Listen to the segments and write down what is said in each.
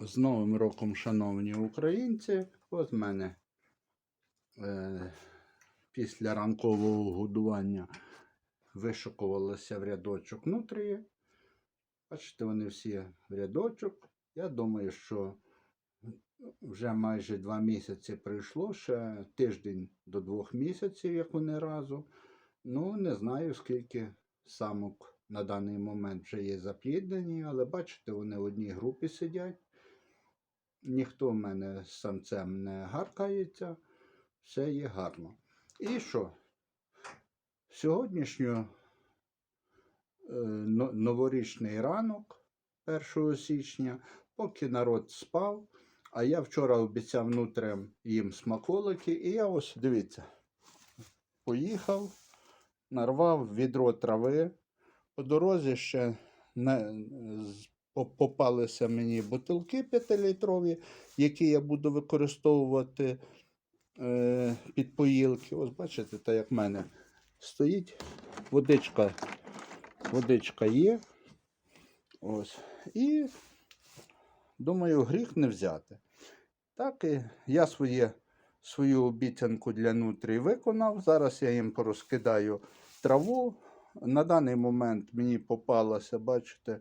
З Новим роком, шановні українці, от в мене е, після ранкового годування вишукувалося в рядочок нутрії. Бачите, вони всі в рядочок. Я думаю, що вже майже два місяці пройшло, ще тиждень до двох місяців, як вони разом. Ну, не знаю, скільки самок на даний момент вже є запліднені, але бачите, вони в одній групі сидять. Ніхто в мене самцем не гаркається, все є гарно. І що? Сьогоднішньо е, новорічний ранок 1 січня, поки народ спав, а я вчора обіцяв нутрям їм смаколики, і я ось дивіться, поїхав, нарвав відро трави. По дорозі ще по- попалися мені бутилки 5-літрові, які я буду використовувати е, під поїлки. Ось бачите, так як в мене стоїть водичка, водичка є. Ось. І думаю, гріх не взяти. Так і я своє, свою обіцянку для нутрій виконав. Зараз я їм порозкидаю траву. На даний момент мені попалася, бачите,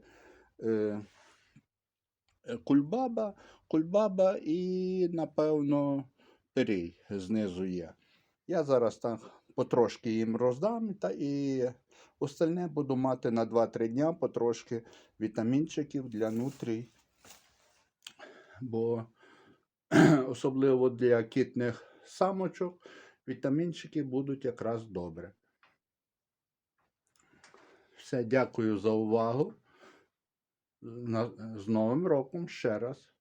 кульбаба, кульбаба і, напевно, пирій знизу є. Я зараз так потрошки їм роздам та і остальне буду мати на 2-3 дня потрошки вітамінчиків для нутрій. Бо особливо для кітних самочок вітамінчики будуть якраз добре. Все, дякую за увагу. З Новим роком ще раз.